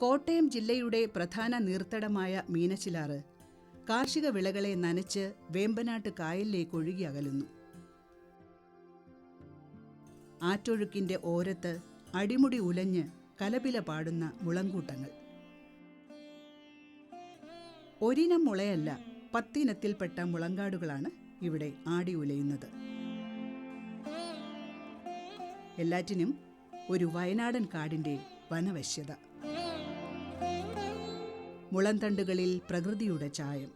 കോട്ടയം ജില്ലയുടെ പ്രധാന നീർത്തടമായ മീനച്ചിലാറ് കാർഷിക വിളകളെ നനച്ച് വേമ്പനാട്ട് കായലിലേക്ക് ഒഴുകി അകലുന്നു. ആറ്റൊഴുക്കിന്റെ ഓരത്ത് അടിമുടി ഉലഞ്ഞ് കലപില പാടുന്ന മുളങ്കൂട്ടങ്ങൾ. ഒരിനം മുളയല്ല പത്തിനത്തിൽപ്പെട്ട മുളങ്കാടുകളാണ് ഇവിടെ ആടി ഉലയുന്നത്. എല്ലാറ്റിനും ഒരു വയനാടൻ കാടിന്റെ വനവശ്യത. മുളന്തണ്ടുകളിൽ പ്രകൃതിയുടെ ചായം.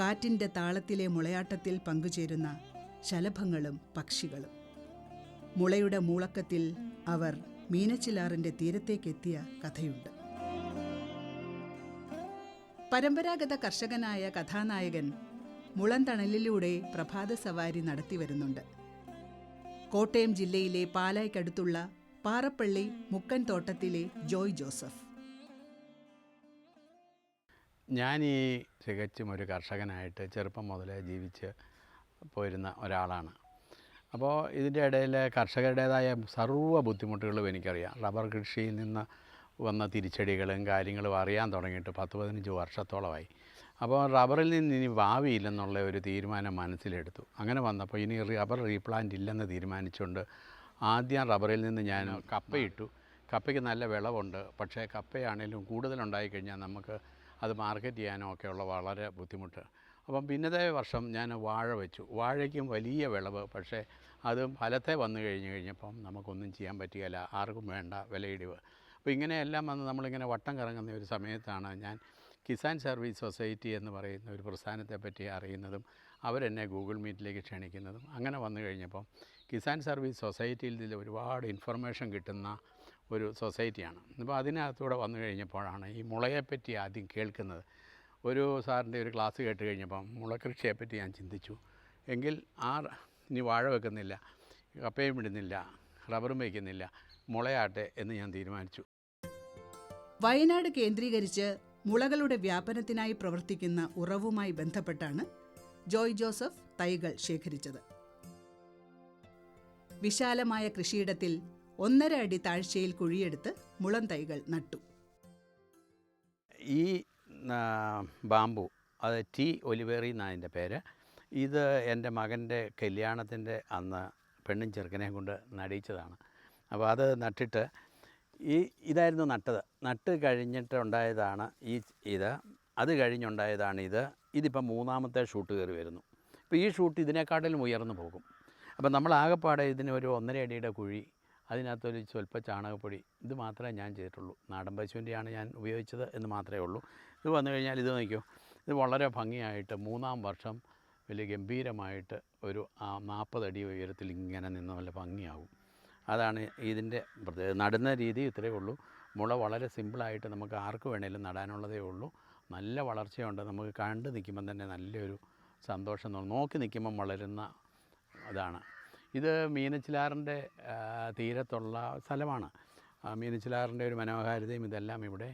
കാറ്റിന്റെ താളത്തിലെ മുളയാട്ടത്തിൽ പങ്കുചേരുന്ന ശലഭങ്ങളും പക്ഷികളും. മുളയുടെ മൂളക്കത്തിൽ അവർ മീനച്ചിലാറിന്റെ തീരത്തേക്കെത്തിയ കഥയുണ്ട്. പരമ്പരാഗത കർഷകനായ കഥാനായകൻ മുളന്തണലിലൂടെ പ്രഭാത സവാരി നടത്തി വരുന്നുണ്ട്. കോട്ടയം ജില്ലയിലെ പാലായ്ക്കടുത്തുള്ള പാറപ്പള്ളി മുക്കൻ തോട്ടത്തിലെ ജോയ് ജോസഫ്. ഞാൻ ഈ തികച്ചും ഒരു കർഷകനായിട്ട് ചെറുപ്പം മുതലേ ജീവിച്ച് പോയിരുന്ന ഒരാളാണ്. അപ്പോൾ ഇതിന്റെ ഇടയിൽ കർഷകരുടേതായ സർവ ബുദ്ധിമുട്ടുകളും എനിക്കറിയാം. റബ്ബർ കൃഷിയിൽ നിന്ന് വന്ന തിരിച്ചടികളും കാര്യങ്ങളും അറിയാൻ തുടങ്ങിയിട്ട് പത്ത് പതിനഞ്ച് വർഷത്തോളമായി. അപ്പോൾ റബ്ബറിൽ നിന്ന് ഇനി ഭാവിയില്ലെന്നുള്ള ഒരു തീരുമാനം മനസ്സിലെടുത്തു. അങ്ങനെ വന്നപ്പോൾ ഇനി റബ്ബർ റീപ്ലാന്റ് ഇല്ലെന്ന് തീരുമാനിച്ചുകൊണ്ട് ആദ്യം റബ്ബറിൽ നിന്ന് ഞാൻ കപ്പയിട്ടു. കപ്പയ്ക്ക് നല്ല വിളവുണ്ട്. പക്ഷേ കപ്പയാണേലും കൂടുതലുണ്ടായി കഴിഞ്ഞാൽ നമുക്ക് അത് മാർക്കറ്റ് ചെയ്യാനോ ഒക്കെയുള്ള വളരെ ബുദ്ധിമുട്ട്. അപ്പം പിന്നത്തെ വർഷം ഞാൻ വാഴ വെച്ചു. വാഴയ്ക്കും വലിയ വിളവ്. പക്ഷേ അത് ഫലത്തെ വന്നു കഴിഞ്ഞ് കഴിഞ്ഞപ്പം നമുക്കൊന്നും ചെയ്യാൻ പറ്റുകയില്ല. ആർക്കും വേണ്ട വിലയിടിവ്. അപ്പോൾ ഇങ്ങനെയെല്ലാം വന്ന് നമ്മളിങ്ങനെ വട്ടം കറങ്ങുന്ന ഒരു സമയത്താണ് ഞാൻ കിസാൻ സർവീസ് സൊസൈറ്റി എന്ന് പറയുന്ന ഒരു പ്രസ്ഥാനത്തെ പറ്റി അറിയുന്നതും അവരെന്നെ ഗൂഗിൾ മീറ്റിലേക്ക് ക്ഷണിക്കുന്നതും അങ്ങനെ വന്നു കഴിഞ്ഞപ്പം കിസാൻ സർവീസ് സൊസൈറ്റിയിൽ നിന്ന് ഒരുപാട് ഇൻഫർമേഷൻ കിട്ടുന്ന ഒരു സൊസൈറ്റിയാണ്. അപ്പോൾ അതിനകത്തൂടെ വന്നു കഴിഞ്ഞപ്പോഴാണ് ഈ മുളയെപ്പറ്റി ആദ്യം കേൾക്കുന്നത്. ഒരു സാറിന്റെ ഒരു ക്ലാസ് കേട്ട് കഴിഞ്ഞപ്പം മുളകൃഷിയെപ്പറ്റി ഞാൻ ചിന്തിച്ചു. എങ്കിൽ ആ ഇനി വാഴ വെക്കുന്നില്ല കപ്പയും ഇടുന്നില്ല റബ്ബറും വയ്ക്കുന്നില്ല മുളയാട്ടെ എന്ന് ഞാൻ തീരുമാനിച്ചു. വയനാട് കേന്ദ്രീകരിച്ച് മുളകളുടെ വ്യാപനത്തിനായി പ്രവർത്തിക്കുന്ന ഉറവുമായി ബന്ധപ്പെട്ടാണ് ജോയ് ജോസഫ് തൈകൾ ശേഖരിച്ചത്. വിശാലമായ കൃഷിയിടത്തിൽ ഒന്നര അടി താഴ്ചയിൽ കുഴിയെടുത്ത് മുളം തൈകൾ നട്ടു. ഈ ബാമ്പു അത് ടി ഒലിവേറി എന്നാണ് അതിന്റെ പേര് ഇത് എന്റെ മകന്റെ കല്യാണത്തിന്റെ അന്ന് പെണ്ണും ചെറുക്കനെയും കൊണ്ട് നടിയിച്ചതാണ്. അപ്പോൾ അത് നട്ടിട്ട് ഈ ഇതായിരുന്നു നട്ടത്. നട്ട് കഴിഞ്ഞിട്ടുണ്ടായതാണ് ഈ ഇത്. അത് കഴിഞ്ഞുണ്ടായതാണ് ഇത്. ഇതിപ്പം മൂന്നാമത്തെ ഷൂട്ട് കയറി വരുന്നു. ഇപ്പോൾ ഈ ഷൂട്ട് ഇതിനേക്കാട്ടിലും ഉയർന്നു പോകും. അപ്പം നമ്മൾ ആകെപ്പാടെ ഇതിന് ഒരു ഒന്നര അടിയുടെ കുഴി അതിനകത്തൊരു സ്വല്പ ചാണകപ്പൊടി ഇത് മാത്രമേ ഞാൻ ചെയ്തിട്ടുള്ളൂ. നാടൻ പശുവിന്റെയാണ് ഞാൻ ഉപയോഗിച്ചത് എന്ന് മാത്രമേ ഉള്ളൂ. ഇത് വന്നു കഴിഞ്ഞാൽ ഇത് നോക്കിയോ ഇത് വളരെ ഭംഗിയായിട്ട് മൂന്നാം വർഷം വലിയ ഗംഭീരമായിട്ട് ഒരു ആ നാൽപ്പത് അടി ഉയരത്തിൽ ഇങ്ങനെ നിന്ന് നല്ല ഭംഗിയാവും. അതാണ് ഇതിന്റെ പ്രത്യേകത. നടുന്ന രീതി ഇത്രയേ ഉള്ളൂ. മുള വളരെ സിമ്പിളായിട്ട് നമുക്ക് ആർക്ക് വേണേലും നടാനുള്ളതേ ഉള്ളൂ. നല്ല വളർച്ചയുണ്ട്. നമുക്ക് കണ്ട് നിൽക്കുമ്പം തന്നെ നല്ലൊരു സന്തോഷം നോക്കി നിൽക്കുമ്പം വളരുന്ന അതാണ് ഇത് മീനച്ചിലാറിന്റെ തീരത്തുള്ള സ്ഥലമാണ്. മീനച്ചിലാറിന്റെ ഒരു മനോഹാരിതയും ഇതെല്ലാം ഇവിടെ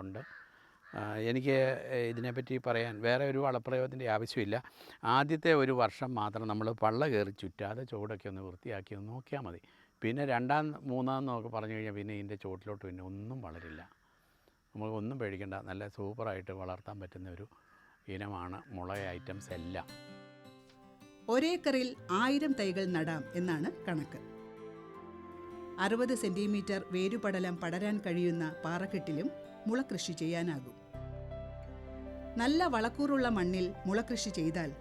ഉണ്ട്. എനിക്ക് ഇതിനെപ്പറ്റി പറയാൻ വേറെ ഒരു വളപ്രയോഗത്തിന്റെ ആവശ്യമില്ല. ആദ്യത്തെ ഒരു വർഷം മാത്രം നമ്മൾ പള്ള കയറി ചുറ്റാതെ ചുവടൊക്കെ ഒന്ന് വൃത്തിയാക്കി ഒന്ന് നോക്കിയാൽ മതി. പിന്നെ രണ്ടാം മൂന്നാം എന്നൊക്കെ പറഞ്ഞു കഴിഞ്ഞാൽ പിന്നെ ഇതിന്റെ ചുവട്ടിലോട്ട് പിന്നെ ഒന്നും വളരില്ല. നമുക്ക് ഒന്നും പേടിക്കേണ്ട. നല്ല സൂപ്പറായിട്ട് വളർത്താൻ പറ്റുന്ന ഒരു ഇനമാണ് മുള ഐറ്റംസ് എല്ലാം. ഒരേക്കറിൽ ആയിരം തൈകൾ നടാം എന്നാണ് കണക്ക്. അറുപത് സെന്റിമീറ്റർ വേരുപടലം പടരാൻ കഴിയുന്ന പാറക്കെട്ടിലും മുളകൃഷി ചെയ്യാനാകും. നല്ല വളക്കൂറുള്ള മണ്ണിൽ മുളകൃഷി ചെയ്താൽ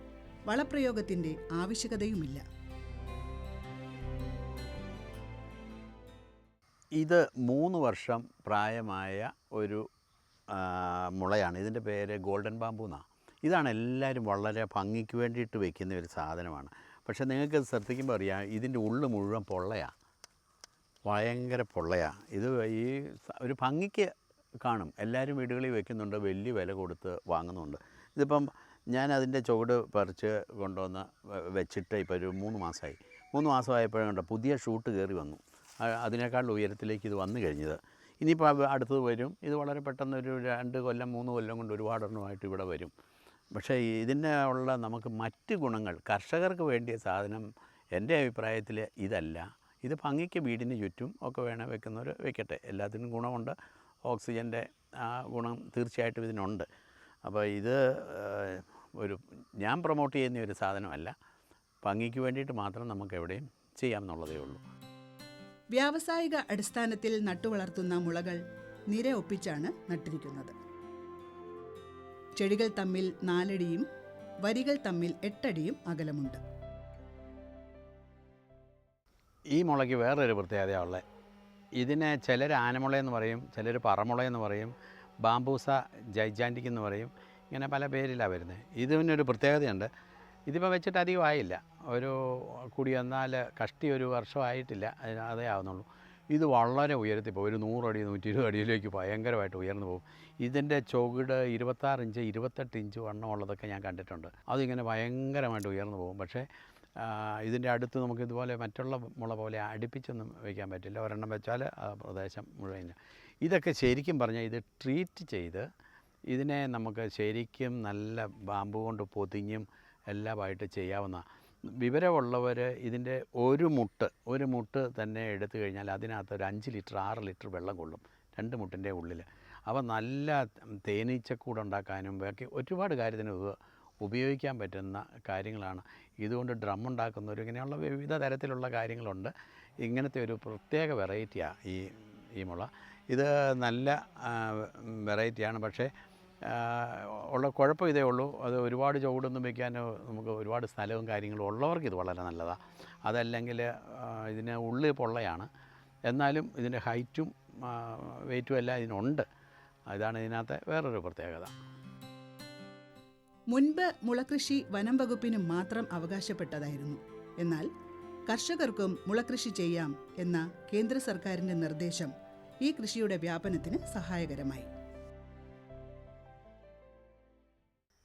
വളപ്രയോഗത്തിന്റെ ആവശ്യകതയുമില്ല. ഇത് മൂന്ന് വർഷം പ്രായമായ ഒരു മുളയാണ്. ഇതിന്റെ പേര് ഗോൾഡൻ ബാമ്പു എന്നാണ് ഇതാണ് എല്ലാവരും വളരെ ഭംഗിക്ക് വേണ്ടിയിട്ട് വെക്കുന്ന ഒരു സാധനമാണ്. പക്ഷേ നിങ്ങൾക്ക് ശ്രദ്ധിക്കുമ്പോൾ അറിയാം ഇതിന്റെ ഉള്ളു മുഴുവൻ പൊള്ളയാണ് ഭയങ്കര പൊള്ളയാണ് ഇത് ഈ ഒരു ഭംഗിക്ക് കാണും. എല്ലാവരും വീടുകളിൽ വെക്കുന്നുണ്ട് വലിയ വില കൊടുത്ത് വാങ്ങുന്നുണ്ട്. ഇതിപ്പം ഞാൻ അതിന്റെ ചുവട് പറിച്ച് കൊണ്ടുവന്ന് വെച്ചിട്ട് ഇപ്പോൾ ഒരു മൂന്ന് മാസമായി. മൂന്ന് മാസമായപ്പോഴുണ്ട് പുതിയ ഷൂട്ട് കയറി വന്നു. അതിനേക്കാൾ ഉയരത്തിലേക്ക് ഇത് വന്നു കഴിഞ്ഞത്. ഇനിയിപ്പോൾ അടുത്തത് വരും. ഇത് വളരെ പെട്ടെന്ന് ഒരു രണ്ട് കൊല്ലം മൂന്ന് കൊല്ലം കൊണ്ട് ഒരുപാടെണ്ണമായിട്ട് ഇവിടെ വരും. പക്ഷേ ഇതിന്റെ ഉള്ള നമുക്ക് മറ്റ് ഗുണങ്ങൾ കർഷകർക്ക് വേണ്ടിയ സാധനം എന്റെ അഭിപ്രായത്തിൽ ഇതല്ല. ഇത് ഭംഗിക്ക് വീടിന് ചുറ്റും ഒക്കെ വേണേൽ വെക്കുന്നവർ വെക്കട്ടെ. എല്ലാത്തിനും ഗുണമുണ്ട്. ഓക്സിജന്റെ ആ ഗുണം തീർച്ചയായിട്ടും ഇതിനുണ്ട്. അപ്പോൾ ഇത് ഒരു ഞാൻ പ്രൊമോട്ട് ചെയ്യുന്ന ഒരു സാധനമല്ല. ഭംഗിക്ക് വേണ്ടിയിട്ട് മാത്രം നമുക്ക് എവിടെയും ചെയ്യാമെന്നുള്ളതേ ഉള്ളൂ. വ്യാവസായിക അടിസ്ഥാനത്തിൽ നട്ടുവളർത്തുന്ന മുളകൾ നിര ഒപ്പിച്ചാണ് നട്ടിരിക്കുന്നത്. ചെടികൾ തമ്മിൽ നാലടിയും വരികൾ തമ്മിൽ എട്ടടിയും അകലമുണ്ട്. ഈ മുളയ്ക്ക് വേറൊരു പ്രത്യേകതയാണ് ഉള്ളത്. ഇതിനെ ചിലർ ആനമുളയെന്ന് പറയും ചിലർ പറമുളയെന്ന് പറയും ബാംബൂസ ജൈജാന്റിക് എന്ന് പറയും ഇങ്ങനെ പല പേരിലാണ് വരുന്നത്. ഇതിനൊരു പ്രത്യേകതയുണ്ട്. ഇതിപ്പോൾ വെച്ചിട്ട് അധികം ആയില്ല. ഒരു കൂടി വന്നാൽ കഷ്ടി ഒരു വർഷമായിട്ടില്ല അതിന് അതേ ആവുന്നുള്ളൂ. ഇത് വളരെ ഉയരത്തിൽ പോകും. ഒരു നൂറടി നൂറ്റി ഇരുപത് അടിയിലേക്ക് ഭയങ്കരമായിട്ട് ഉയർന്നു പോകും. ഇതിന്റെ ചുവട് ഇരുപത്താറ് ഇഞ്ച് ഇരുപത്തെട്ട് ഇഞ്ച് വണ്ണമുള്ളതൊക്കെ ഞാൻ കണ്ടിട്ടുണ്ട്. അതിങ്ങനെ ഭയങ്കരമായിട്ട് ഉയർന്നു പോകും. പക്ഷേ ഇതിന്റെ അടുത്ത് നമുക്ക് ഇതുപോലെ മറ്റുള്ള മുള പോലെ അടുപ്പിച്ചൊന്നും വയ്ക്കാൻ പറ്റില്ല. ഒരെണ്ണം വെച്ചാൽ ആ പ്രദേശം മുഴുവൻ. ഇതൊക്കെ ശരിക്കും പറഞ്ഞാൽ ഇത് ട്രീറ്റ് ചെയ്ത് ഇതിനെ നമുക്ക് ശരിക്കും നല്ല ബാമ്പു കൊണ്ട് പൊതിഞ്ഞും എല്ലാമായിട്ട് ചെയ്യാവുന്ന വിവരമുള്ളവർ ഇതിന്റെ ഒരു മുട്ട് ഒരു മുട്ട് തന്നെ എടുത്തു കഴിഞ്ഞാൽ അതിനകത്ത് ഒരു അഞ്ച് ലിറ്റർ ആറ് ലിറ്റർ വെള്ളം കൊള്ളും രണ്ട് മുട്ടിന്റെ ഉള്ളിൽ അവ നല്ല തേനീച്ചക്കൂട് ഉണ്ടാക്കാനും ബാക്കി ഒരുപാട് കാര്യത്തിന് ഉപയോഗിക്കാൻ പറ്റുന്ന കാര്യങ്ങളാണ്. ഇതുകൊണ്ട് ഡ്രം ഉണ്ടാക്കുന്നവർ ഇങ്ങനെയുള്ള വിവിധ തരത്തിലുള്ള കാര്യങ്ങളുണ്ട്. ഇങ്ങനത്തെ ഒരു പ്രത്യേക വെറൈറ്റിയാണ് ഈ ഈ മുള. ഇത് നല്ല വെറൈറ്റിയാണ്. പക്ഷേ ഉള്ള കുഴപ്പം ഇതേ ഉള്ളൂ. അത് ഒരുപാട് ചുവടൊന്നും വയ്ക്കാനോ നമുക്ക് ഒരുപാട് സ്ഥലവും കാര്യങ്ങളും ഉള്ളവർക്ക് ഇത് വളരെ നല്ലതാണ് അതല്ലെങ്കിൽ ഇതിന് ഉള്ളിൽ പൊള്ളയാണ്. എന്നാലും ഇതിന്റെ ഹൈറ്റും വെയിറ്റും എല്ലാം ഇതിനുണ്ട്. ഇതാണ് ഇതിനകത്തെ വേറൊരു പ്രത്യേകത. മുൻപ് മുളകൃഷി വനം വകുപ്പിന് മാത്രം അവകാശപ്പെട്ടതായിരുന്നു. എന്നാൽ കർഷകർക്കും മുളകൃഷി ചെയ്യാം എന്ന കേന്ദ്ര സർക്കാരിന്റെ നിർദ്ദേശം ഈ കൃഷിയുടെ വ്യാപനത്തിന് സഹായകരമായി.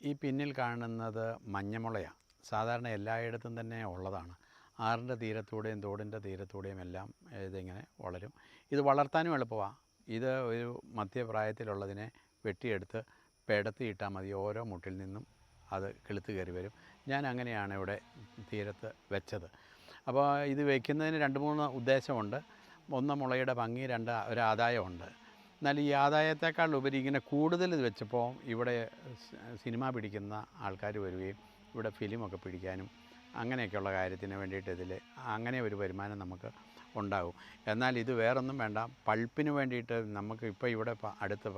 ഈ പിന്നിൽ കാണുന്നത് മഞ്ഞമുളയാണ്. സാധാരണ എല്ലായിടത്തും തന്നെ ഉള്ളതാണ്. ആറിന്റെ തീരത്തൂടെയും തോടിന്റെ തീരത്തൂടെയും എല്ലാം ഇതിങ്ങനെ വളരും. ഇത് വളർത്താനും എളുപ്പമാണ് ഇത് ഒരു മധ്യപ്രായത്തിലുള്ളതിനെ വെട്ടിയെടുത്ത് പെടത്തിയിട്ടാൽ മതി. ഓരോ മുട്ടിൽ നിന്നും അത് കിളുത്ത് കയറി വരും. ഞാൻ അങ്ങനെയാണ് ഇവിടെ തീരത്ത് വെച്ചത്. അപ്പോൾ ഇത് വയ്ക്കുന്നതിന് രണ്ട് മൂന്ന് ഉദ്ദേശമുണ്ട്. ഒന്ന് മുളയുടെ ഭംഗി രണ്ട് ഒരു ആദായമുണ്ട്. എന്നാൽ ഈ ആദായത്തെക്കാൾ ഉപരി ഇങ്ങനെ കൂടുതൽ ഇത് വെച്ചപ്പോൾ ഇവിടെ സിനിമ പിടിക്കുന്ന ആൾക്കാർ വരികയും ഇവിടെ ഫിലിമൊക്കെ പിടിക്കാനും അങ്ങനെയൊക്കെയുള്ള കാര്യത്തിന് വേണ്ടിയിട്ട് ഇതിൽ അങ്ങനെ ഒരു വരുമാനം നമുക്ക് ഉണ്ടാകും. എന്നാൽ ഇത് വേറൊന്നും വേണ്ട. പൾപ്പിന് വേണ്ടിയിട്ട് നമുക്ക് ഇപ്പോൾ ഇവിടെ അടുത്ത്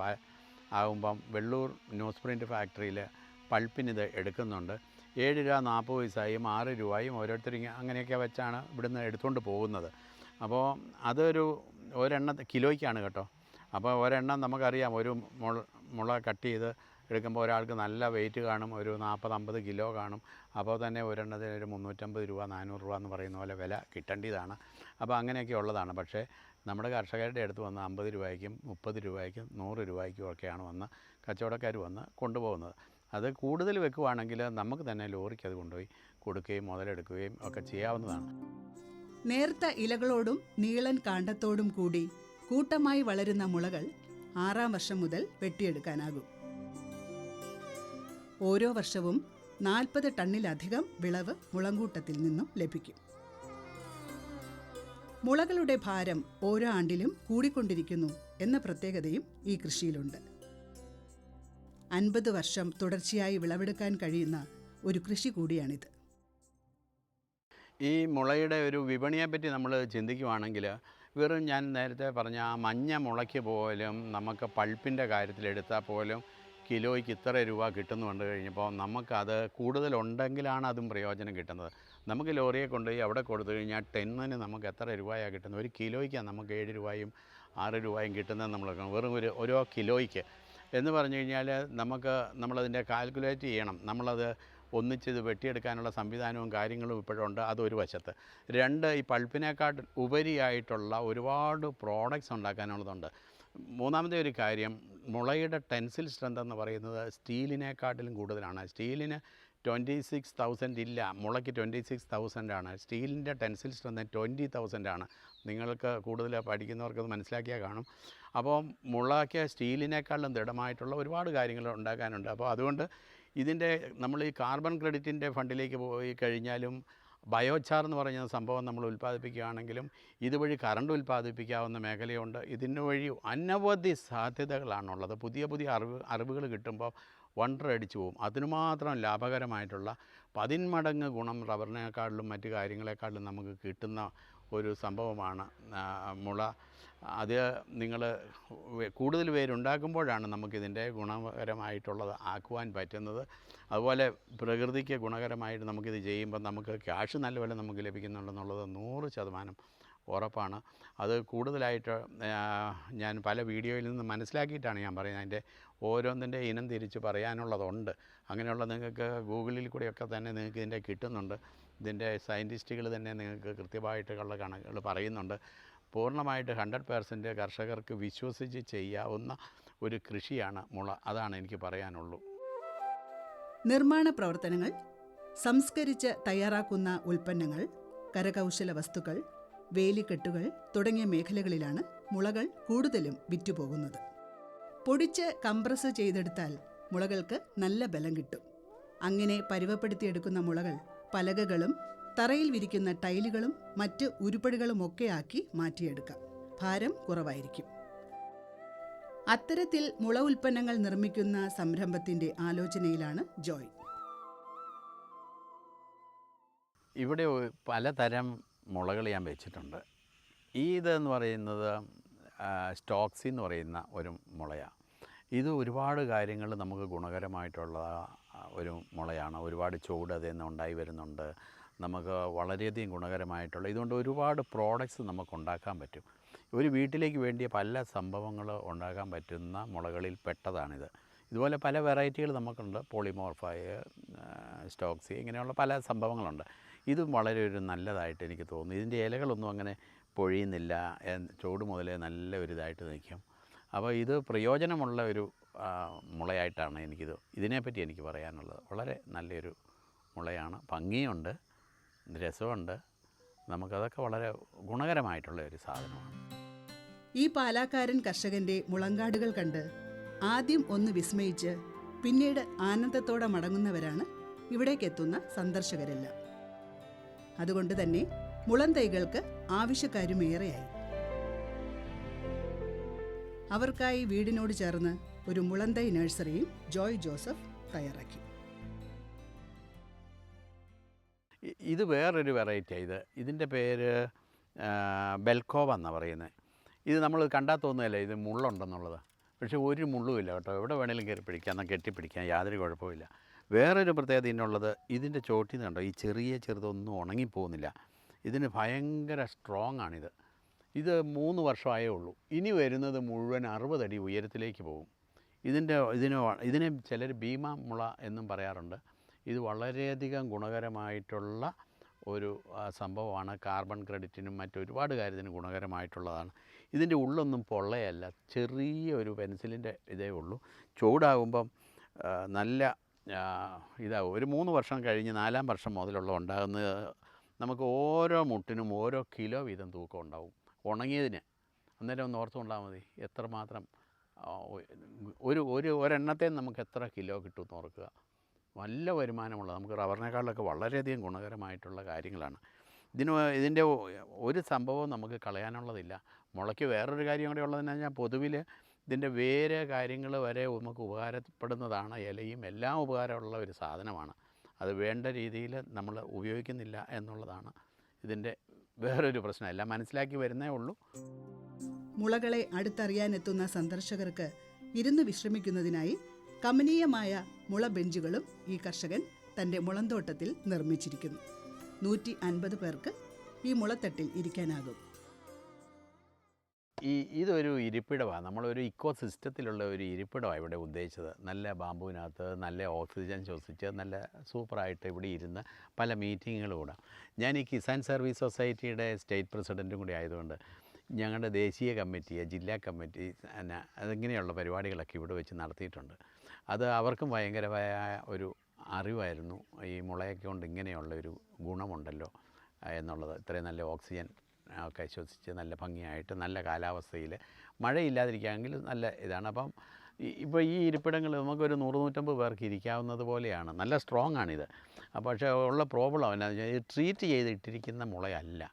ആകുമ്പം വെള്ളൂർ ന്യൂസ് പ്രിന്റ് ഫാക്ടറിയിൽ പൾപ്പിനിത് എടുക്കുന്നുണ്ട്. ഏഴ് രൂപ നാൽപ്പത് പൈസയും ആറ് രൂപയും ഓരോരുത്തർ അങ്ങനെയൊക്കെ വെച്ചാണ് ഇവിടുന്ന് എടുത്തുകൊണ്ട് പോകുന്നത്. അപ്പോൾ അതൊരു ഒരെണ്ണ കിലോയ്ക്കാണ് കേട്ടോ. അപ്പോൾ ഒരെണ്ണം നമുക്കറിയാം. ഒരു മുള മുള കട്ട് ചെയ്ത് എടുക്കുമ്പോൾ ഒരാൾക്ക് നല്ല വെയിറ്റ് കാണും. ഒരു നാൽപ്പത് അമ്പത് കിലോ കാണും. അപ്പോൾ തന്നെ ഒരെണ്ണത്തിന് ഒരു മുന്നൂറ്റമ്പത് രൂപ നാനൂറ് രൂപ എന്ന് പറയുന്ന പോലെ വില കിട്ടേണ്ടതാണ്. അപ്പോൾ അങ്ങനെയൊക്കെ ഉള്ളതാണ്. പക്ഷേ നമ്മുടെ കർഷകരുടെ അടുത്ത് വന്ന് അമ്പത് രൂപയ്ക്കും മുപ്പത് രൂപയ്ക്കും നൂറ് രൂപയ്ക്കും ഒക്കെയാണ് വന്ന് കച്ചവടക്കാർ വന്ന് കൊണ്ടുപോകുന്നത്. അത് കൂടുതൽ വെക്കുവാണെങ്കിൽ നമുക്ക് തന്നെ ലോറിക്ക് അത് കൊണ്ടുപോയി കൊടുക്കുകയും മുതലെടുക്കുകയും ഒക്കെ ചെയ്യാവുന്നതാണ്. നേർത്ത ഇലകളോടും നീളൻ കാണ്ടത്തോടും കൂടി കൂട്ടമായി വളരുന്ന മുളകൾ ആറാം വർഷം മുതൽ വെട്ടിയെടുക്കാനാകും. ഓരോ വർഷവും നാൽപ്പത് ടണ്ണിലധികം വിളവ് മുളങ്കൂട്ടത്തിൽ നിന്നും ലഭിക്കും. മുളകളുടെ ഭാരം ഓരോ ആണ്ടിലും കൂടിക്കൊണ്ടിരിക്കുന്നു എന്ന പ്രത്യേകതയും ഈ കൃഷിയിലുണ്ട്. അൻപത് വർഷം തുടർച്ചയായി വിളവെടുക്കാൻ കഴിയുന്ന ഒരു കൃഷി കൂടിയാണിത്. ഈ മുളയുടെ ഒരു വിപണിയെപ്പറ്റി നമ്മൾ ചിന്തിക്കുവാണെങ്കിൽ വെറും ഞാൻ നേരത്തെ പറഞ്ഞ ആ മഞ്ഞ മുളയ്ക്ക് പോലും നമുക്ക് പൾപ്പിന്റെ കാര്യത്തിലെടുത്താൽ പോലും കിലോയ്ക്ക് ഇത്ര രൂപ കിട്ടുന്നു കണ്ടു കഴിഞ്ഞപ്പോൾ നമുക്കത് കൂടുതലുണ്ടെങ്കിലാണ് അതും പ്രയോജനം കിട്ടുന്നത്. നമുക്ക് ലോറിയെ കൊണ്ടുപോയി അവിടെ കൊടുത്തു കഴിഞ്ഞാൽ ടെന്നിന് നമുക്ക് എത്ര രൂപയാണ് കിട്ടുന്നത്? ഒരു കിലോയ്ക്കാണ് നമുക്ക് ഏഴ് രൂപയും ആറ് രൂപയും കിട്ടുന്നത് നമ്മൾ വെറും ഒരു ഓരോ കിലോയ്ക്ക്. എന്ന് പറഞ്ഞു കഴിഞ്ഞാൽ നമുക്ക് നമ്മളതിന്റെ കാൽക്കുലേറ്റ് ചെയ്യണം. നമ്മളത് ഒന്നിച്ചിത് വെട്ടിയെടുക്കാനുള്ള സംവിധാനവും കാര്യങ്ങളും ഇപ്പോഴുണ്ട് അതൊരു വശത്ത്. രണ്ട് ഈ പൾപ്പിനേക്കാൾ ഉപരിയായിട്ടുള്ള ഒരുപാട് പ്രോഡക്റ്റ്സ് ഉണ്ടാക്കാനുള്ളതുണ്ട്. മൂന്നാമത്തെ ഒരു കാര്യം മുളയുടെ ടെൻസിൽ സ്ട്രെങ്ത് എന്ന് പറയുന്നത് സ്റ്റീലിനേക്കാട്ടിലും കൂടുതലാണ്. സ്റ്റീലിന് ട്വന്റി സിക്സ് തൗസൻഡ് ഇല്ല മുളയ്ക്ക് ട്വന്റി സിക്സ് തൗസൻഡ് ആണ്. സ്റ്റീലിന്റെ ടെൻസിൽ സ്ട്രെങ്ത് ട്വന്റി തൗസൻഡ് ആണ്. നിങ്ങൾക്ക് കൂടുതൽ പഠിക്കുന്നവർക്ക് മനസ്സിലാക്കിയാൽ കാണും. അപ്പോൾ മുളയ്ക്ക് സ്റ്റീലിനേക്കാളും ദൃഢമായിട്ടുള്ള ഒരുപാട് കാര്യങ്ങൾ ഉണ്ടാക്കാനുണ്ട്. അപ്പോൾ അതുകൊണ്ട് ഇതിന്റെ നമ്മൾ ഈ കാർബൺ ക്രെഡിറ്റിന്റെ ഫണ്ടിലേക്ക് പോയി കഴിഞ്ഞാലും ബയോചാർ എന്ന് പറയുന്ന സംഭവം നമ്മൾ ഉൽപ്പാദിപ്പിക്കുകയാണെങ്കിലും ഇതുവഴി കറണ്ട് ഉൽപ്പാദിപ്പിക്കാവുന്ന മേഖലയുണ്ട്. ഇതിന് വഴി അനവധി സാധ്യതകളാണുള്ളത്. പുതിയ പുതിയ അറിവ് അറിവുകൾ കിട്ടുമ്പോൾ വണ്ടർ അടിച്ചു പോകും. അതിനുമാത്രം ലാഭകരമായിട്ടുള്ള പതിന്മടങ്ങ് ഗുണം റബ്ബറിനേക്കാളിലും മറ്റു കാര്യങ്ങളെക്കാളിലും നമുക്ക് കിട്ടുന്ന ഒരു സംഭവമാണ് മുള. അത് നിങ്ങൾ കൂടുതൽ പേരുണ്ടാക്കുമ്പോഴാണ് നമുക്കിതിന്റെ ഗുണകരമായിട്ടുള്ളത് ആക്കുവാൻ പറ്റുന്നത്. അതുപോലെ പ്രകൃതിക്ക് ഗുണകരമായിട്ട് നമുക്കിത് ചെയ്യുമ്പോൾ നമുക്ക് ക്യാഷ് നല്ലപോലെ നമുക്ക് ലഭിക്കുന്നുണ്ടെന്നുള്ളത് നൂറ് ശതമാനം ഉറപ്പാണ്. അത് കൂടുതലായിട്ട് ഞാൻ പല വീഡിയോയിൽ നിന്ന് മനസ്സിലാക്കിയിട്ടാണ് ഞാൻ പറയുന്നത്. അതിന്റെ ഓരോന്നിന്റെ ഇനം തിരിച്ച് പറയാനുള്ളതുണ്ട്. അങ്ങനെയുള്ള നിങ്ങൾക്ക് ഗൂഗിളിൽ കൂടെയൊക്കെ തന്നെ നിങ്ങൾക്ക് ഇതിന്റെ കിട്ടുന്നുണ്ട്. ഇതിന്റെ സയന്റിസ്റ്റുകൾ തന്നെ നിങ്ങൾക്ക് കൃത്യമായിട്ടുള്ള കണക്കുകൾ പറയുന്നുണ്ട്. പൂർണമായിട്ട് ഹൺഡ്രഡ് പേഴ്സന്റ് കർഷകർക്ക് വിശ്വസിച്ച് ചെയ്യാവുന്ന ഒരു കൃഷിയാണ് മുള. അതാണ് എനിക്ക് പറയാനുള്ളൂ. നിർമ്മാണ പ്രവർത്തനങ്ങൾ സംസ്കരിച്ച് തയ്യാറാക്കുന്ന ഉൽപ്പന്നങ്ങൾ കരകൗശല വസ്തുക്കൾ വേലിക്കെട്ടുകൾ തുടങ്ങിയ മേഖലകളിലാണ് മുളകൾ കൂടുതലും വിറ്റുപോകുന്നത്. പൊടിച്ച് കംപ്രസ് ചെയ്തെടുത്താൽ മുളകൾക്ക് നല്ല ബലം കിട്ടും. അങ്ങനെ പരുവപ്പെടുത്തിയെടുക്കുന്ന മുളകൾ പലകകളും തറയിൽ വിരിക്കുന്ന ടൈലുകളും മറ്റ് ഉരുപ്പടികളുമൊക്കെ ആക്കി മാറ്റിയെടുക്കാം. ഭാരം കുറവായിരിക്കും. അത്തരത്തിൽ മുള ഉൽപ്പന്നങ്ങൾ നിർമ്മിക്കുന്ന സംരംഭത്തിന്റെ ആലോചനയിലാണ് ജോയ്. ഇവിടെ പലതരം മുളകൾ ഞാൻ വെച്ചിട്ടുണ്ട്. ഈ ഇതെന്ന് പറയുന്നത് സ്റ്റോക്സി എന്ന് പറയുന്ന ഒരു മുളയാണ് ഇത് ഒരുപാട് കാര്യങ്ങൾ നമുക്ക് ഗുണകരമായിട്ടുള്ള ഒരു മുളയാണ്. ഒരുപാട് ചൂട് അതിൽ നിന്ന് ഉണ്ടായി വരുന്നുണ്ട്. നമുക്ക് വളരെയധികം ഗുണകരമായിട്ടുള്ള ഇതുകൊണ്ട് ഒരുപാട് പ്രോഡക്റ്റ്സ് നമുക്ക് ഉണ്ടാക്കാൻ പറ്റും. ഒരു വീട്ടിലേക്ക് വേണ്ടിയ പല സംഭവങ്ങൾ ഉണ്ടാക്കാൻ പറ്റുന്ന മുളകളിൽ പെട്ടതാണിത്. ഇതുപോലെ പല വെറൈറ്റികൾ നമുക്കുണ്ട്. പോളിമോർഫായ സ്റ്റോക്സി ഇങ്ങനെയുള്ള പല സംഭവങ്ങളുണ്ട്. ഇതും വളരെ ഒരു നല്ലതായിട്ട് എനിക്ക് തോന്നുന്നു. ഇതിന്റെ ഇലകളൊന്നും അങ്ങനെ പൊഴിയുന്നില്ല. ചൂട് മുതലേ നല്ല ഒരു ഇതായിട്ട് നിൽക്കും. അപ്പോൾ ഇത് പ്രയോജനമുള്ള ഒരു മുളയായിട്ടാണ് എനിക്കിത് ഇതിനെപ്പറ്റി എനിക്ക് പറയാനുള്ളത്. വളരെ നല്ലൊരു മുളയാണ്. ഭംഗിയുണ്ട്. രസമുണ്ട്. നമുക്കതൊക്കെ വളരെ ഗുണകരമായിട്ടുള്ള ഒരു സാധനമാണ്. ഈ പാലാക്കാരൻ കർഷകന്റെ മുളങ്കാടുകൾ കണ്ട് ആദ്യം ഒന്ന് വിസ്മയിച്ച് പിന്നീട് ആനന്ദത്തോടെ മടങ്ങുന്നവരാണ് ഇവിടേക്ക് എത്തുന്ന സന്ദർശകരെല്ലാം. അതുകൊണ്ട് തന്നെ മുളം തൈകൾക്ക് ആവശ്യക്കാരും ഏറെയായി. അവർക്കായി വീടിനോട് ചേർന്ന് ഒരു മുളന്തൈ നഴ്സറിയും ജോയ് ജോസഫ് തയ്യാറാക്കി. ഇത് വേറൊരു വെറൈറ്റിയാണ് ഇത് ഇതിന്റെ പേര് ബെൽക്കോവ എന്നാണ് പറയുന്നത് ഇത് നമ്മൾ കണ്ടാൽ തോന്നുകയല്ലേ ഇത് മുള്ളുണ്ടെന്നുള്ളത്. പക്ഷേ ഒരു മുള്ളുമില്ല കേട്ടോ. എവിടെ വേണേലും കയറി പിടിക്കാം. എന്നാൽ കെട്ടിപ്പിടിക്കാം. യാതൊരു കുഴപ്പമില്ല വേറൊരു പ്രത്യേകത ഇതിനുള്ളത് ഇതിന്റെ ചോട്ടിൽ നിന്ന് കണ്ടോ ഈ ചെറിയ ചെറുതൊന്നും ഉണങ്ങിപ്പോകുന്നില്ല ഇതിന് ഭയങ്കര സ്ട്രോങ് ആണിത്. ഇത് മൂന്ന് വർഷമായേ ഉള്ളൂ. ഇനി വരുന്നത് മുഴുവൻ അറുപതടി ഉയരത്തിലേക്ക് പോകും. ഇതിന്റെ ഇതിന് ഇതിനെ ചിലർ ഭീമ മുള എന്നും പറയാറുണ്ട്. ഇത് വളരെയധികം ഗുണകരമായിട്ടുള്ള ഒരു സംഭവമാണ്. കാർബൺ ക്രെഡിറ്റിനും മറ്റൊരുപാട് കാര്യത്തിനും ഗുണകരമായിട്ടുള്ളതാണ്. ഇതിന്റെ ഉള്ളൊന്നും പൊള്ളയല്ല. ചെറിയ ഒരു പെൻസിലിന്റെ ഇതേ ഉള്ളൂ. ചൂടാകുമ്പം നല്ല ഇതാവും ഒരു മൂന്ന് വർഷം കഴിഞ്ഞ് നാലാം വർഷം മുതലുള്ള ഉണ്ടാകുന്ന നമുക്ക് ഓരോ മുട്ടിനും ഓരോ കിലോ വീതം തൂക്കം ഉണ്ടാവും ഉണങ്ങിയതിന്. അന്നേരം ഒന്ന് ഓർത്തുകൊണ്ടാൽ മതി. എത്രമാത്രം ഒരു ഒരു ഒരെണ്ണത്തെ നമുക്ക് എത്ര കിലോ കിട്ടുമെന്ന് ഓർക്കുക. നല്ല വരുമാനമുള്ള നമുക്ക് റബ്ബറിനേക്കാളൊക്കെ വളരെയധികം ഗുണകരമായിട്ടുള്ള കാര്യങ്ങളാണ്. ഇതിന് ഇതിന്റെ ഒരു സംഭവം നമുക്ക് കളയാനുള്ളതില്ല. മുളയ്ക്ക് വേറൊരു കാര്യം കൂടെ ഉള്ളതെന്ന് പറഞ്ഞാൽ പൊതുവിൽ ഇതിന്റെ വേര് കാര്യങ്ങൾ വരെ നമുക്ക് ഉപകാരപ്പെടുന്നതാണ് ഇലയും എല്ലാം ഉപകാരമുള്ള ഒരു സാധനമാണ്. അത് വേണ്ട രീതിയിൽ നമ്മൾ ഉപയോഗിക്കുന്നില്ല എന്നുള്ളതാണ് ഇതിന്റെ വേറൊരു പ്രശ്നം. എല്ലാം മനസ്സിലാക്കി വരുന്നേ ഉള്ളൂ. മുളകളെ അടുത്തറിയാനെത്തുന്ന സന്ദർശകർക്ക് ഇരുന്ന് വിശ്രമിക്കുന്നതിനായി കമനീയമായ മുള ബെഞ്ചുകളും ഈ കർഷകൻ തന്റെ മുളന്തോട്ടത്തിൽ നിർമ്മിച്ചിരിക്കുന്നു. നൂറ്റി അൻപത് പേർക്ക് ഈ മുളത്തട്ടിൽ ഇരിക്കാനാകും. ഈ ഇതൊരു ഇരിപ്പിടമാണ് നമ്മളൊരു ഇക്കോ സിസ്റ്റത്തിലുള്ള ഒരു ഇരിപ്പിടമാണ് ഇവിടെ ഉദ്ദേശിച്ചത്. നല്ല ബാമ്പുവിനകത്ത് നല്ല ഓക്സിജൻ ശ്വസിച്ച് നല്ല സൂപ്പറായിട്ട് ഇവിടെ ഇരുന്ന് പല മീറ്റിങ്ങുകളും കൂടാം ഞാൻ ഈ കിസാൻ സർവീസ് സൊസൈറ്റിയുടെ സ്റ്റേറ്റ് പ്രസിഡന്റും കൂടി ആയതുകൊണ്ട് ഞങ്ങളുടെ ദേശീയ കമ്മിറ്റി ജില്ലാ കമ്മിറ്റി അതിങ്ങനെയുള്ള പരിപാടികളൊക്കെ ഇവിടെ വെച്ച് നടത്തിയിട്ടുണ്ട്. അത് അവർക്കും ഭയങ്കരമായ ഒരു അറിവായിരുന്നു. ഈ മുളയൊക്കെ കൊണ്ട് ഇങ്ങനെയുള്ള ഒരു ഗുണമുണ്ടല്ലോ എന്നുള്ളത്. ഇത്രയും നല്ല ഓക്സിജൻ ഒക്കെ ശ്വസിച്ച് നല്ല ഭംഗിയായിട്ട് നല്ല കാലാവസ്ഥയിൽ മഴയില്ലാതിരിക്കുകയാണെങ്കിൽ നല്ല ഇതാണ്. അപ്പം ഇപ്പോൾ ഈ ഇരിപ്പിടങ്ങൾ നമുക്കൊരു നൂറ് നൂറ്റമ്പത് പേർക്ക് ഇരിക്കാവുന്നത് പോലെയാണ്. നല്ല സ്ട്രോങ് ആണിത്. അപ്പോൾ പക്ഷേ ഉള്ള പ്രോബ്ലം എന്നാന്ന് വെച്ചാൽ ട്രീറ്റ് ചെയ്തിട്ടിരിക്കുന്ന മുളയല്ല.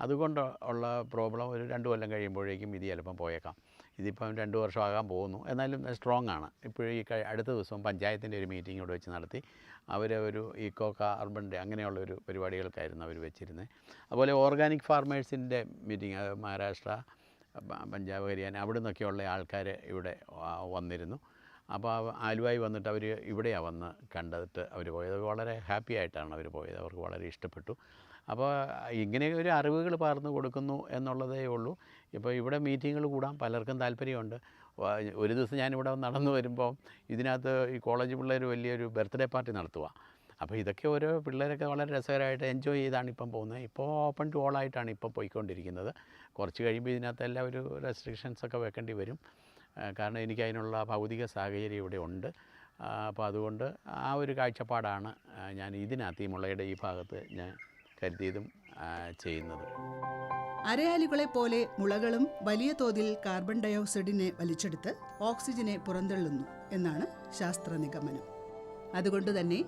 അതുകൊണ്ട് ഉള്ള പ്രോബ്ലം ഒരു രണ്ട് കൊല്ലം കഴിയുമ്പോഴേക്കും ഇത് ചിലപ്പം പോയേക്കാം. ഇതിപ്പം രണ്ട് വർഷമാകാൻ പോകുന്നു. എന്നാലും സ്ട്രോങ് ആണ്. ഇപ്പോഴും ഈ അടുത്ത ദിവസം പഞ്ചായത്തിന്റെ ഒരു മീറ്റിംഗ് ഇവിടെ വെച്ച് നടത്തി. അവർ ഒരു ഈക്കോ കാർബൺ ഡേ അങ്ങനെയുള്ള ഒരു പരിപാടികൾക്കായിരുന്നു അവർ വെച്ചിരുന്നത് അതുപോലെ ഓർഗാനിക് ഫാർമേഴ്സിന്റെ മീറ്റിംഗ് മഹാരാഷ്ട്ര പഞ്ചാബ് ഹരിയാന അവിടെ നിന്നൊക്കെയുള്ള ആൾക്കാർ ഇവിടെ വന്നിരുന്നു. അപ്പോൾ ആലുവായി വന്നിട്ട് അവർ ഇവിടെയാണ് വന്ന് കണ്ടിട്ട് അവർ പോയത്. വളരെ ഹാപ്പി ആയിട്ടാണ് അവർ പോയത്. അവർക്ക് വളരെ ഇഷ്ടപ്പെട്ടു. അപ്പോൾ ഇങ്ങനെ ഒരു അറിവുകൾ പകർന്നു കൊടുക്കുന്നു എന്നുള്ളതേ ഉള്ളൂ. ഇപ്പോൾ ഇവിടെ മീറ്റിങ്ങുകൾ കൂടാൻ പലർക്കും താല്പര്യമുണ്ട്. ഒരു ദിവസം ഞാനിവിടെ നടന്നു വരുമ്പോൾ ഇതിനകത്ത് ഈ കോളേജ് പിള്ളേർ വലിയൊരു ബർത്ത്ഡേ പാർട്ടി നടത്തുക അപ്പോൾ ഇതൊക്കെ ഓരോ പിള്ളേരൊക്കെ വളരെ രസകരമായിട്ട് എൻജോയ് ചെയ്താണ് ഇപ്പം പോകുന്നത്. ഇപ്പോൾ ഓപ്പൺ ടു ഓൾ ആയിട്ടാണ് ഇപ്പം പോയിക്കൊണ്ടിരിക്കുന്നത്. കുറച്ച് കഴിയുമ്പോൾ ഇതിനകത്തെല്ലാം ഒരു റെസ്ട്രിക്ഷൻസൊക്കെ വെക്കേണ്ടി വരും. കാരണം എനിക്ക് അതിനുള്ള ഭൗതിക സാഹചര്യം ഇവിടെ ഉണ്ട്. അപ്പോൾ അതുകൊണ്ട് ആ ഒരു കാഴ്ചപ്പാടാണ് ഞാൻ ഇതിനകത്ത് ഈ മുളയുടെ ഈ ഭാഗത്ത് ഞാൻ കരുതിയതും ചെയ്യുന്നത്. അരയാലുകളെ പോലെ മുളകളും വലിയ തോതിൽ കാർബൺ ഡയോക്സൈഡിനെ വലിച്ചെടുത്ത് ഓക്സിജനെ പുറന്തള്ളുന്നു എന്നാണ് ശാസ്ത്ര നിഗമനം അതുകൊണ്ട് തന്നെ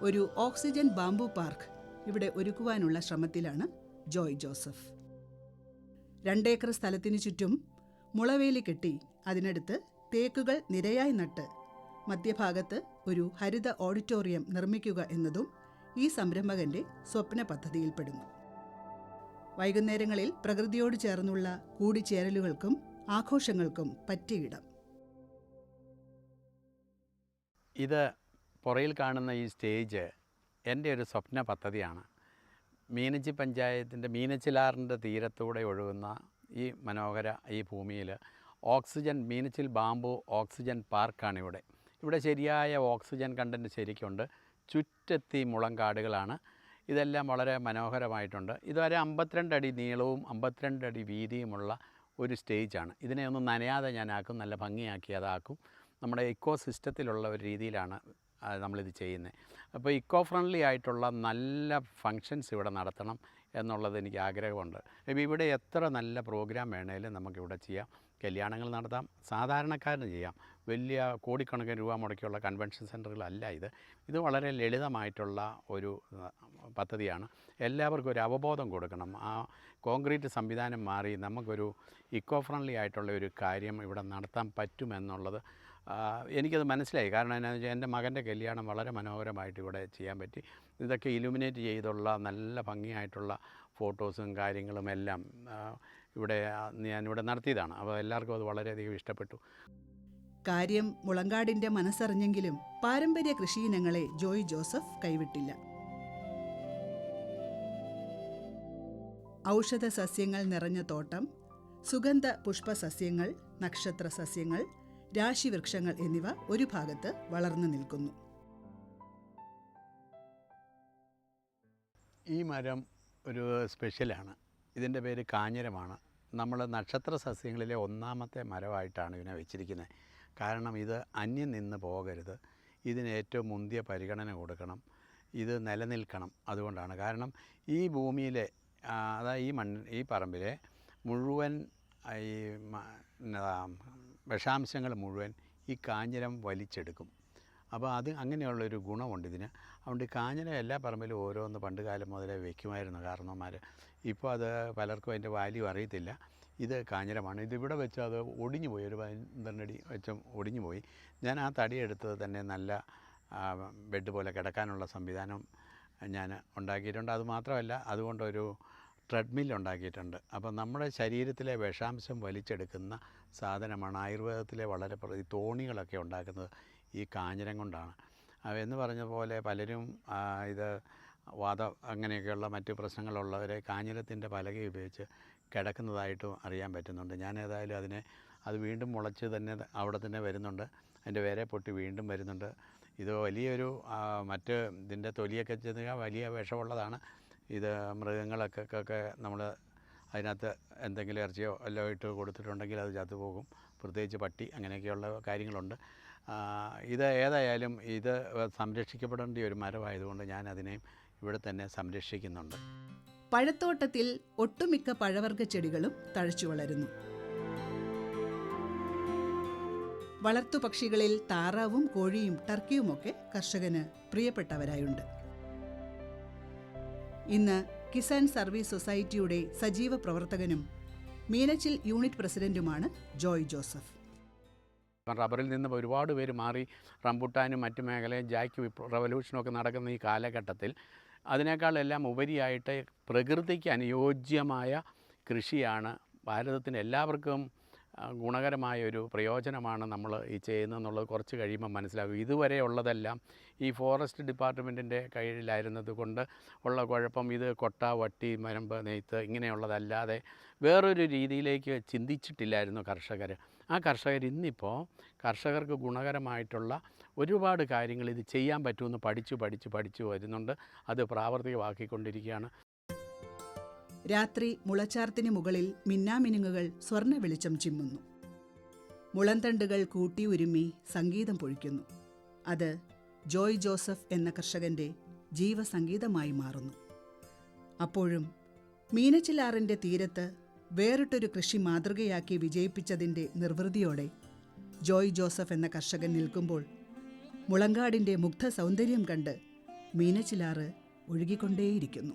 ഒരു ഓക്സിജൻ ബാംബു പാർക്ക് ഇവിടെ ഒരുക്കുവാനുള്ള ശ്രമത്തിലാണ് ജോയ് ജോസഫ്. രണ്ടേക്കർ സ്ഥലത്തിനു ചുറ്റും മുളവേലി കെട്ടി അതിനടുത്ത് തേക്കുകൾ നിരയായി നട്ട് മധ്യഭാഗത്ത് ഒരു ഹരിത ഓഡിറ്റോറിയം നിർമ്മിക്കുക എന്നതും ഈ സംരംഭകന്റെ സ്വപ്ന പദ്ധതിയിൽപ്പെടുന്നു വൈകുന്നേരങ്ങളിൽ പ്രകൃതിയോട് ചേർന്നുള്ള കൂടിച്ചേരലുകൾക്കും ആഘോഷങ്ങൾക്കും പറ്റിയിടം ഇത് പുറയിൽ കാണുന്ന ഈ സ്റ്റേജ് എന്റെ ഒരു സ്വപ്ന പദ്ധതിയാണ് മീനച്ചി പഞ്ചായത്തിന്റെ മീനച്ചിലാറിന്റെ തീരത്തൂടെ ഒഴുകുന്ന ഈ മനോഹര ഈ ഭൂമിയിൽ ഓക്സിജൻ മീനച്ചിൽ ബാമ്പു ഓക്സിജൻ പാർക്കാണ് ഇവിടെ. ഇവിടെ ശരിയായ ഓക്സിജൻ കണ്ടന്റ് ശരിക്കുണ്ട്. ചുറ്റത്തി മുളങ്കാടുകളാണ്. ഇതെല്ലാം വളരെ മനോഹരമായിട്ടുണ്ട്. ഇതുവരെ അമ്പത്തിരണ്ട് അടി നീളവും അമ്പത്തിരണ്ട് അടി വീതിയുമുള്ള ഒരു സ്റ്റേജാണ് ഇതിനെ ഒന്നും നനയാതെ ഞാനാക്കും നല്ല ഭംഗിയാക്കി അതാക്കും നമ്മുടെ ഇക്കോ സിസ്റ്റത്തിലുള്ള ഒരു രീതിയിലാണ് നമ്മളിത് ചെയ്യുന്നത്. അപ്പോൾ ഇക്കോ ഫ്രണ്ട്ലി ആയിട്ടുള്ള നല്ല ഫങ്ഷൻസ് ഇവിടെ നടത്തണം എന്നുള്ളത് എനിക്ക് ആഗ്രഹമുണ്ട്. ഇപ്പോൾ ഇവിടെ എത്ര നല്ല പ്രോഗ്രാം വേണേലും നമുക്കിവിടെ ചെയ്യാം. കല്യാണങ്ങൾ നടത്താം സാധാരണക്കാരന് ചെയ്യാം. വലിയ കോടിക്കണക്കിന് രൂപ മുടക്കിയുള്ള കൺവെൻഷൻ സെന്ററുകളല്ല ഇത്. ഇത് വളരെ ലളിതമായിട്ടുള്ള ഒരു പദ്ധതിയാണ്. എല്ലാവർക്കും ഒരു അവബോധം കൊടുക്കണം. ആ കോൺക്രീറ്റ് സംവിധാനം മാറി നമുക്കൊരു ഇക്കോ ഫ്രണ്ട്ലി ആയിട്ടുള്ള ഒരു കാര്യം ഇവിടെ നടത്താൻ പറ്റുമെന്നുള്ളത് എനിക്കത് മനസ്സിലായി. കാരണം എന്നാന്ന് വെച്ചാൽ എന്റെ മകന്റെ കല്യാണം വളരെ മനോഹരമായിട്ട് ഇവിടെ ചെയ്യാൻ പറ്റി. ഇതൊക്കെ ഇലുമിനേറ്റ് ചെയ്തുള്ള നല്ല ഭംഗിയായിട്ടുള്ള ഫോട്ടോസും കാര്യങ്ങളും എല്ലാം ഇവിടെ ഞാനിവിടെ നടത്തിയതാണ്. അപ്പോൾ എല്ലാവർക്കും അത് വളരെയധികം ഇഷ്ടപ്പെട്ടു. കാര്യം മുളങ്കാടിന്റെ മനസ്സറിഞ്ഞെങ്കിലും പാരമ്പര്യ കൃഷിയിനങ്ങളെ ജോയ് ജോസഫ് കൈവിട്ടില്ല. ഔഷധ സസ്യങ്ങൾ നിറഞ്ഞ തോട്ടം സുഗന്ധ പുഷ്പസസ്യങ്ങൾ നക്ഷത്ര സസ്യങ്ങൾ രാശിവൃക്ഷങ്ങൾ എന്നിവ ഒരു ഭാഗത്ത് വളർന്നു നിൽക്കുന്നു. ഈ മരം ഒരു സ്പെഷ്യലാണ്. ഇതിന്റെ പേര് കാഞ്ഞിരമാണ്. നമ്മൾ നക്ഷത്ര സസ്യങ്ങളിലെ ഒന്നാമത്തെ മരമായിട്ടാണ് ഇതിനെ വെച്ചിരിക്കുന്നത്. കാരണം ഇത് അന്യം നിന്ന് പോകരുത്. ഇതിന് ഏറ്റവും മുന്തിയ പരിഗണന കൊടുക്കണം. ഇത് നിലനിൽക്കണം അതുകൊണ്ടാണ്. കാരണം ഈ ഭൂമിയിലെ അതായത് ഈ മണ്ണ് ഈ പറമ്പിലെ മുഴുവൻ ഈ വിഷാംശങ്ങൾ മുഴുവൻ ഈ കാഞ്ഞിരം വലിച്ചെടുക്കും. അപ്പോൾ അത് അങ്ങനെയുള്ളൊരു ഗുണമുണ്ട് ഇതിന്. അതുകൊണ്ട് കാഞ്ഞിര എല്ലാ പറമ്പിലും ഓരോന്ന് പണ്ട് കാലം മുതലേ വയ്ക്കുമായിരുന്നു കാരണവന്മാർ ഇപ്പോൾ അത് പലർക്കും അതിന്റെ വാല്യൂ അറിയത്തില്ല. ഇത് കാഞ്ഞിരമാണ്. ഇതിവിടെ വെച്ച് അത് ഒടിഞ്ഞു പോയി. ഒരു പന്ത്രണ്ടടി വെച്ച് ഒടിഞ്ഞു പോയി. ഞാൻ ആ തടി എടുത്തത് തന്നെ നല്ല ബെഡ് പോലെ കിടക്കാനുള്ള സംവിധാനം ഞാൻ ഉണ്ടാക്കിയിട്ടുണ്ട്. അതുമാത്രമല്ല അതുകൊണ്ടൊരു ട്രെഡ്മിൽ ഉണ്ടാക്കിയിട്ടുണ്ട്. അപ്പോൾ നമ്മുടെ ശരീരത്തിലെ വിഷാംശം വലിച്ചെടുക്കുന്ന സാധനമാണ് ആയുർവേദത്തിലെ വളരെ ഈ തോണികളൊക്കെ ഉണ്ടാക്കുന്നത് ഈ കാഞ്ഞിരം കൊണ്ടാണ്. എന്ന് പറഞ്ഞ പോലെ പലരും ഇത് വാദം അങ്ങനെയൊക്കെയുള്ള മറ്റു പ്രശ്നങ്ങളുള്ളവരെ കാഞ്ഞിരത്തിന്റെ പലക ഉപയോഗിച്ച് കിടക്കുന്നതായിട്ടും അറിയാൻ പറ്റുന്നുണ്ട്. ഞാൻ ഏതായാലും അതിനെ അത് വീണ്ടും മുളച്ച് തന്നെ അവിടെ തന്നെ വരുന്നുണ്ട്. അതിന്റെ വേരെ പൊട്ടി വീണ്ടും വരുന്നുണ്ട്. ഇത് വലിയൊരു മറ്റ് ഇതിന്റെ തൊലിയൊക്കെ ചെന്ന് വലിയ വിഷമുള്ളതാണ്. ഇത് മൃഗങ്ങൾക്കൊക്കെ നമ്മൾ അതിനകത്ത് എന്തെങ്കിലും ഇറച്ചിയോ എല്ലാം ഇട്ട് കൊടുത്തിട്ടുണ്ടെങ്കിൽ അത് ചത്തു പോകും. പ്രത്യേകിച്ച് പട്ടി അങ്ങനെയൊക്കെയുള്ള കാര്യങ്ങളുണ്ട്. ഇത് ഏതായാലും ഇത് സംരക്ഷിക്കപ്പെടേണ്ട ഒരു മരമായതുകൊണ്ട് ഞാൻ അതിനെയും ഇവിടെ തന്നെ സംരക്ഷിക്കുന്നുണ്ട്. പഴത്തോട്ടത്തിൽ ഒട്ടുമിക്ക പഴവർഗ ചെടികളും തഴച്ചു വളരുന്നു. വളർത്തുപക്ഷികളിൽ താറാവും കോഴിയും ടർക്കിയുമൊക്കെ കർഷകന് പ്രിയപ്പെട്ടവരായുണ്ട്. ഇന്ന് കിസാൻ സർവീസ് സൊസൈറ്റിയുടെ സജീവ പ്രവർത്തകനും മീനച്ചിൽ യൂണിറ്റ് പ്രസിഡന്റുമാണ് ജോയ് ജോസഫ്. റബ്ബറിൽ നിന്ന് ഒരുപാട് പേര് മാറി റംബുട്ടാനും മറ്റു മേഖലയും ജാക്കി റവല്യൂഷനും ഒക്കെ നടക്കുന്ന ഈ കാലഘട്ടത്തിൽ അതിനേക്കാളെല്ലാം ഉപരിയായിട്ട് പ്രകൃതിക്ക് അനുയോജ്യമായ കൃഷിയാണ് ഭാരതത്തിന് എല്ലാവർക്കും ഗുണകരമായ ഒരു പ്രയോജനമാണ് നമ്മൾ ഈ ചെയ്യുന്നതെന്നുള്ളത് കുറച്ച് കഴിയുമ്പോൾ മനസ്സിലാകും. ഇതുവരെ ഉള്ളതെല്ലാം ഈ ഫോറസ്റ്റ് ഡിപ്പാർട്ട്മെന്റിന്റെ കീഴിലായിരുന്നത് കൊണ്ട് ഉള്ള കുഴപ്പം ഇത് കൊട്ട വട്ടി മരമ്പ് നെയ്ത്ത് ഇങ്ങനെയുള്ളതല്ലാതെ വേറൊരു രീതിയിലേക്ക് ചിന്തിച്ചിട്ടില്ലായിരുന്നു കർഷകർ. ആ കർഷകർ ഇന്നിപ്പോൾ കർഷകർക്ക് ഗുണകരമായിട്ടുള്ള ഒരുപാട് കാര്യങ്ങൾ ഇത് ചെയ്യാൻ പറ്റുമെന്ന് പഠിച്ചു പഠിച്ചു പഠിച്ചു വരുന്നുണ്ട്. അത് പ്രാവർത്തികമാക്കിക്കൊണ്ടിരിക്കുകയാണ്. രാത്രി മുളച്ചാർത്തിന് മുകളിൽ മിന്നാമിനുങ്ങുകൾ സ്വർണ വെളിച്ചം ചിമ്മുന്നു. മുളന്തണ്ടുകൾ കൂട്ടി ഉരുമി സംഗീതം പൊഴിക്കുന്നു. അത് ജോയ് ജോസഫ് എന്ന കർഷകന്റെ ജീവസംഗീതമായി മാറുന്നു. അപ്പോഴും മീനച്ചിലാറിന്റെ തീരത്ത് വേറിട്ടൊരു കൃഷി മാതൃകയാക്കി വിജയിപ്പിച്ചതിന്റെ നിർവൃതിയോടെ ജോയ് ജോസഫ് എന്ന കർഷകൻ നിൽക്കുമ്പോൾ മുളങ്കാടിന്റെ മുഗ്ധ സൗന്ദര്യം കണ്ട് മീനച്ചിലാറ് ഒഴുകിക്കൊണ്ടേയിരിക്കുന്നു.